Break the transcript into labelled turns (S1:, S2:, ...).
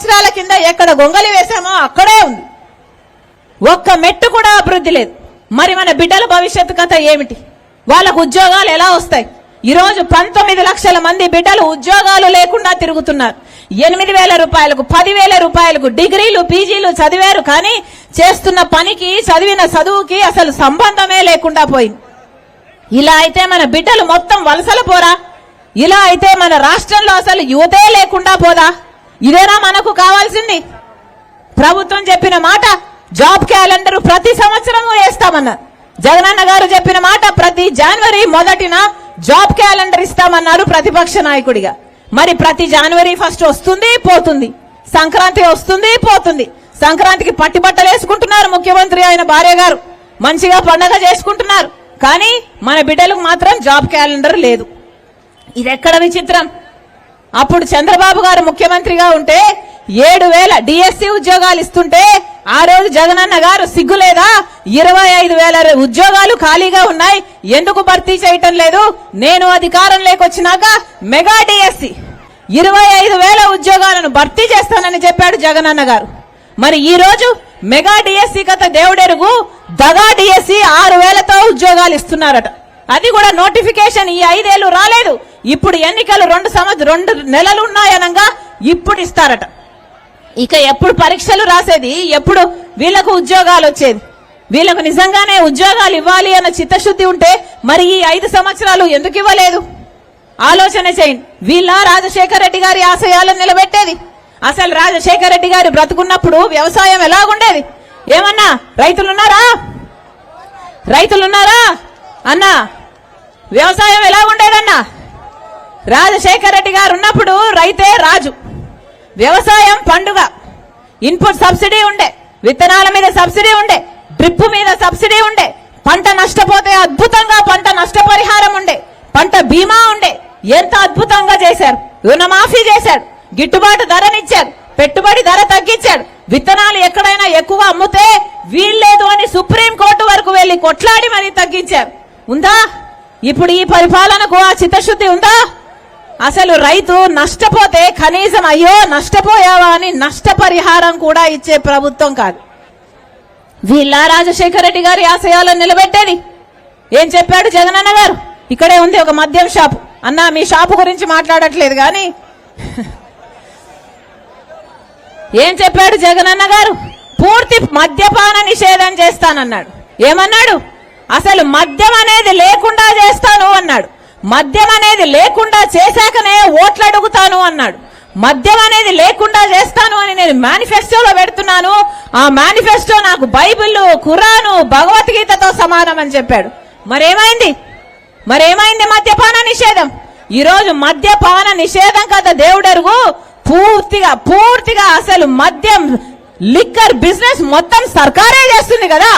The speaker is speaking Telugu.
S1: సంవత్సరాల కింద ఎక్కడ గొంగలి వేశామో అక్కడే ఉంది. ఒక్క మెట్టు కూడా అభివృద్ధి లేదు. మరి మన బిడ్డల భవిష్యత్తు కథ ఏమిటి? వాళ్ళకు ఉద్యోగాలు ఎలా వస్తాయి? ఈరోజు పంతొమ్మిది లక్షల మంది బిడ్డలు ఉద్యోగాలు లేకుండా తిరుగుతున్నారు. ఎనిమిది వేల రూపాయలకు పదివేల రూపాయలకు డిగ్రీలు పీజీలు చదివారు కానీ చేస్తున్న పనికి చదివిన చదువుకి అసలు సంబంధమే లేకుండా పోయింది. ఇలా అయితే మన బిడ్డలు మొత్తం వలసలు పోరా? ఇలా అయితే మన రాష్ట్రంలో అసలు యువతే లేకుండా పోదా? ఇదేనా మనకు కావాల్సింది? ప్రభుత్వం చెప్పిన మాట జాబ్ క్యాలెండర్ ప్రతి సంవత్సరము వేస్తామన్నారు. జగనన్న గారు చెప్పిన మాట ప్రతి జనవరి మొదటిన జాబ్ క్యాలెండర్ ఇస్తామన్నారు ప్రతిపక్ష నాయకుడిగా. మరి ప్రతి జనవరి ఫస్ట్ వస్తుంది పోతుంది. సంక్రాంతి వస్తుంది పోతుంది. సంక్రాంతికి పట్టిబట్టలు వేసుకుంటున్నారు ముఖ్యమంత్రి ఆయన భార్య గారు. మంచిగా పండగ చేసుకుంటున్నారు. కానీ మన బిడ్డలకు మాత్రం జాబ్ క్యాలెండర్ లేదు. ఇది ఎక్కడ విచిత్రం? అప్పుడు చంద్రబాబు గారు ముఖ్యమంత్రిగా ఉంటే ఏడు వేల డిఎస్సి ఉద్యోగాలు ఇస్తుంటే ఆ రోజు జగనన్న గారు సిగ్గులేదా? ఇరవై ఐదు వేల ఉద్యోగాలు ఖాళీగా ఉన్నాయి. ఎందుకు భర్తీ చేయటం లేదు? నేను అధికారం లేకొచ్చినాక మెగా డిఎస్సి. ఇరవై ఐదు వేల ఉద్యోగాలను భర్తీ చేస్తానని చెప్పాడు జగనన్న గారు. మరి ఈ రోజు మెగా డిఎస్సి కథ దేవుడెరుగు. దగా డిఎస్సి ఆరు వేలతో ఉద్యోగాలు ఇస్తున్నారట. అది కూడా నోటిఫికేషన్ ఈ ఐదేళ్ళు రాలేదు. ఇప్పుడు ఎన్నికలు రెండు సంవత్సరం రెండు నెలలు ఉన్నాయనగా ఇప్పుడు ఇస్తారట. ఇక ఎప్పుడు పరీక్షలు రాసేది? ఎప్పుడు వీళ్ళకు ఉద్యోగాలు వచ్చేది? వీళ్ళకు నిజంగానే ఉద్యోగాలు ఇవ్వాలి అన్న చిత్తశుద్ధి ఉంటే మరి ఈ ఐదు సంవత్సరాలు ఎందుకు ఇవ్వలేదు? ఆలోచన చేయండి. వీళ్ళ రాజశేఖర రెడ్డి గారి ఆశయాలను నిలబెట్టేది. అసలు రాజశేఖర రెడ్డి గారు బ్రతుకున్నప్పుడు వ్యవసాయం ఎలాగుండేది? ఏమన్నా రైతులున్నారా? రైతులున్నారా? అన్నా వ్యవసాయం ఎలాగుండేదన్నా? రాజశేఖర రెడ్డి గారు ఉన్నప్పుడు రైతే రాజు. వ్యవసాయం పండుగ. ఇన్పుట్ సబ్సిడీ ఉండే విత్తనాల మీద సబ్సిడీ ఉండే డ్రిప్ మీద సబ్సిడీ ఉండే పంట నష్టపోతే అద్భుతంగా పంట నష్టపరిహారం ఉండే పంట బీమా ఉండే ఎంత అద్భుతంగా చేశారు. రుణమాఫీ చేశాడు గిట్టుబాటు ధరనిచ్చాడు పెట్టుబడి ధర తగ్గించాడు విత్తనాలు ఎక్కడైనా ఎక్కువ అమ్ముతే వీల్లేదు అని సుప్రీం కోర్టు వరకు వెళ్ళి కొట్లాడి మరీ తగ్గించారు. ఉందా? ఇప్పుడు ఈ పరిపాలనకు ఆ చిత్తశుద్ధి ఉందా? అసలు రైతు నష్టపోతే కనీసం అయ్యో నష్టపోయావా అని నష్టపరిహారం కూడా ఇచ్చే ప్రభుత్వం కాదు. వీళ్ళ రాజశేఖర రెడ్డి గారి ఆశయాలను నిలబెట్టేది. ఏం చెప్పాడు జగనన్న గారు? ఇక్కడే ఉంది ఒక మద్యం షాపు. అన్న మీ షాపు గురించి మాట్లాడట్లేదు కానీ. ఏం చెప్పాడు జగనన్న గారు? పూర్తి మద్యపాన నిషేధం చేస్తానన్నాడు. ఏమన్నాడు? అసలు మద్యం అనేది లేకుండా చేస్తాను అన్నాడు. మద్యం అనేది లేకుండా చేశాకనే ఓట్లు అడుగుతాను అన్నాడు. మద్యం అనేది లేకుండా చేస్తాను అని నేను మేనిఫెస్టోలో పెడుతున్నాను. ఆ మేనిఫెస్టో నాకు బైబిల్ ఖురాను భగవద్గీతతో సమానం అని చెప్పాడు. మరేమైంది? మరేమైంది మద్యపాన నిషేధం? ఈరోజు మద్యపాన నిషేధం కదా దేవుడెరుగు. పూర్తిగా పూర్తిగా అసలు మద్యం లిక్కర్ బిజినెస్ మొత్తం సర్కారే చేస్తుంది కదా.